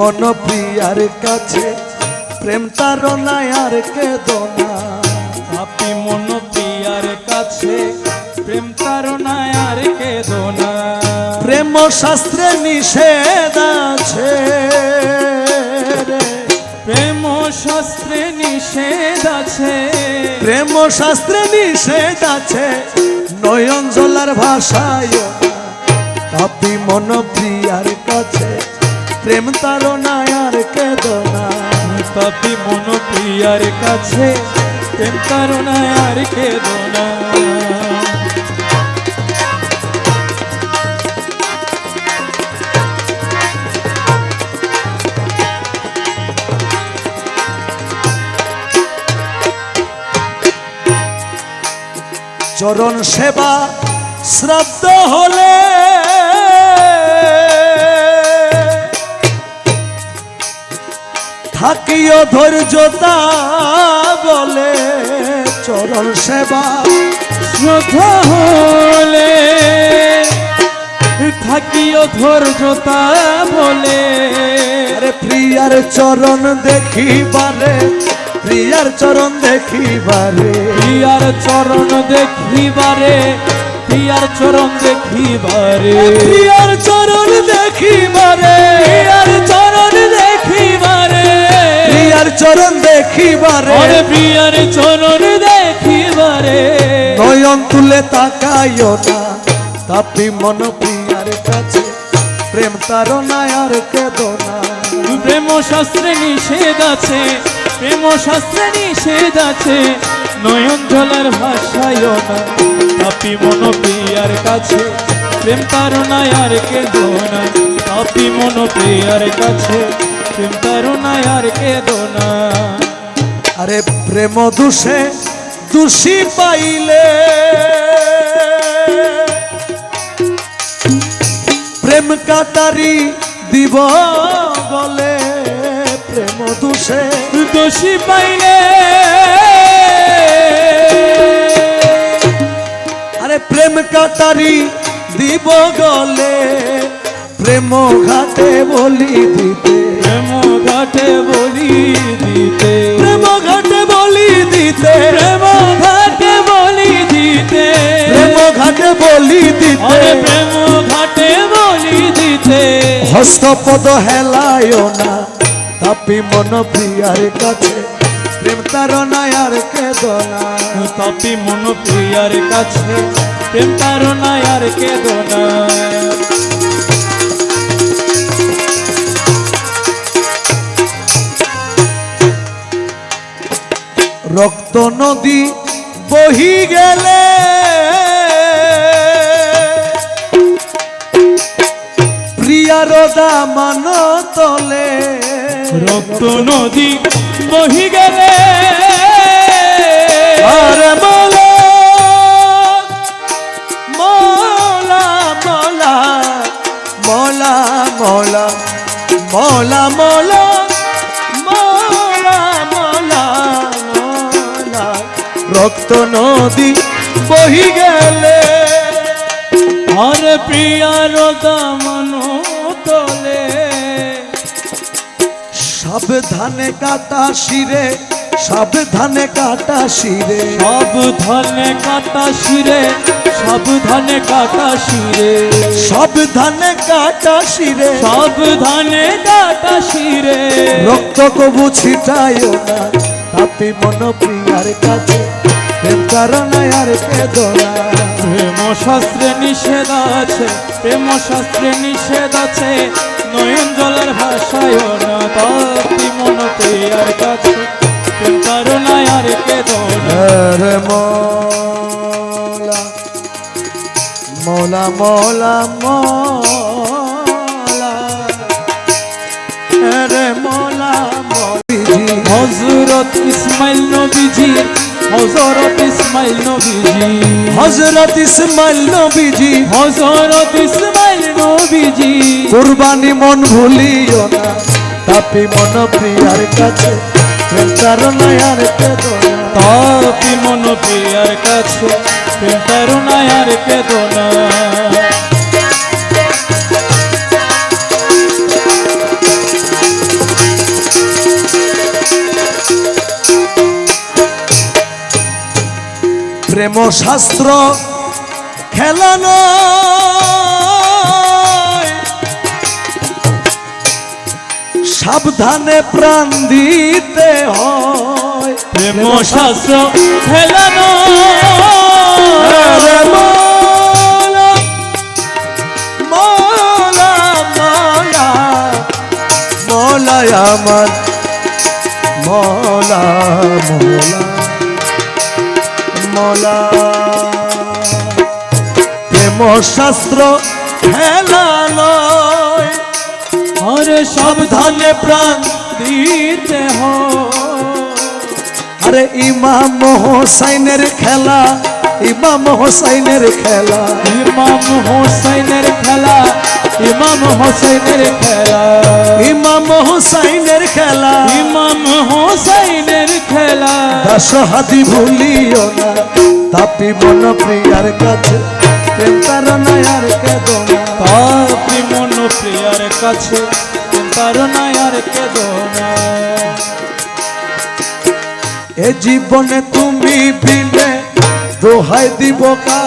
মন প্রিয়ার কাছে প্রেম তার আর কেদনা আপনি মন প্রিয়ার কাছে প্রেম তারনায় আর কেদনা প্রেম শাস্ত্রে নিষেধ আছে। প্রেম শাস্ত্রে নিষেধ আছে। প্রেম শাস্ত্রে নিষেধ আছে নয়ন জলার ভাষায়। আপনি মন প্রিয়ার প্রেম তার আর কেদনা। পাপি মন প্রিয়ার কাছে প্রেম তারনায় আর কেদনা। চরণ সেবা শ্রাদ্ধ হলে থাকিও ধৈর্যতা বলে চরণ সেবা। হলে থাকিও ধৈর্যতা বলে। আরে প্রিয়ার চরণ দেখিবারে প্রিয়ার চরণ দেখি দেখিবারে। প্রিয়ার চরণ দেখিবারে প্রিয়ার চরণ দেখিবারে। প্রিয়ার চরণ দেখি দেখিবারে প্রিয়ার চরণ দেখিবারে প্রিয়ার চরণ দেখিবারে। ওরে প্রিয়ার চরণ দেখিবারে। নয়ন তুলে তাকাইও না। তাপি মন প্রিয়ার কাছে। প্রেম তার নায়ার আর কেদনা প্রেম শাস্ত্রে নিষেধ আছে। প্রেম শাস্ত্রে নিষেধ আছে। নয়ন জলের ভাষায় না। তাপি মন প্রিয়ার কাছে। প্রেম তারনায় আর কে দোনা তাপি মন প্রিয়ার কাছে। প্রেম তারনায় আর কে দোনা আরে প্রেম দোষে দোষী পাইলে। প্রেম কাটারি দিব গলে প্রেম দোষে দোষী পাইলে। আরে প্রেম কাটারি দিব গলে প্রেম ঘাটে বলি দিতে প্রেম ঘাটে বলি দিতে। প্রেম ঘাটে বলি দিতে। প্রেম ঘাটে বলি দিতে। প্রেম ঘাটে বলি দিতে। প্রেম ঘাটে বলি দিতে। হস্তপদ হেলায় না তাপি মন প্রিয়ার কাছে। প্রেম তার আর কেদনা তাপি মন প্রিয়ার কাছে প্রেম তারনায় আর কেদনা রক্ত নদী বহি গেলে। প্রিয়ার দামান তলে। রক্ত নদী বহি গেলে। আর মোলা রক্ত নদী বহি গেলে। আর প্রিয়ার দামন তলে। সাবধানে কাটা শিরে, সাবধানে কাটা শিরে। সাবধানে কাটা শিরে, সাবধানে কাটা শিরে। সাবধানে কাটা শিরে, সাবধানে কাটা শিরে। রক্ত কবু ছিটায় না তাপি মন প্রিয়ার কাছে, প্রেম কারণায় আর নিষেধ আছে প্রেম শাস্ত্রে নিষেধ আছে। নয়ন জলের ভাষায় না তাতি মন প্রিয়ার কাছে, প্রেম কারণায় আর কে দোনা রে মোলা মোলা মোলা মোলা। নবীজি। হজরত ইসমাইল নবীজি। হজরত ইসমাইল নবীজি। হজরত ইসমাইল নবীজি। কুরবানি মন ভুলিও না তাপি মন প্রিয়ার কাছে প্রেম কারণায় আর কেদনা তাপি মন প্রিয়ার কাছে প্রেম করুণায় আর প্রেম শাস্ত্র খেলানো সাবধানে প্রাণ দিতে হয়। প্রেম শাস্ত্র খেলানো আমার মৌলা মৌলা। মৌলা প্রেম শাস্ত্র খেলা নয় আরে সাবধানে প্রাণ দিতে আরে ইমাম হোসাইনের খেলা, ইমাম হোসাইনের খেলা। ইমাম হোসেনের খেলা, ইমাম হোসেনের খেলা। ইমাম হোসাইনের খেলা। খেলা ভুলিও না। তাপি মন প্রিয়ার কাছে, প্রেম তার নয়ার কেদনা তাপি মন প্রিয়ার কাছে, প্রেম তার নয়ার নায়ার কেদনা এ জীবনে তুমি বিলে দোহাই দিব কা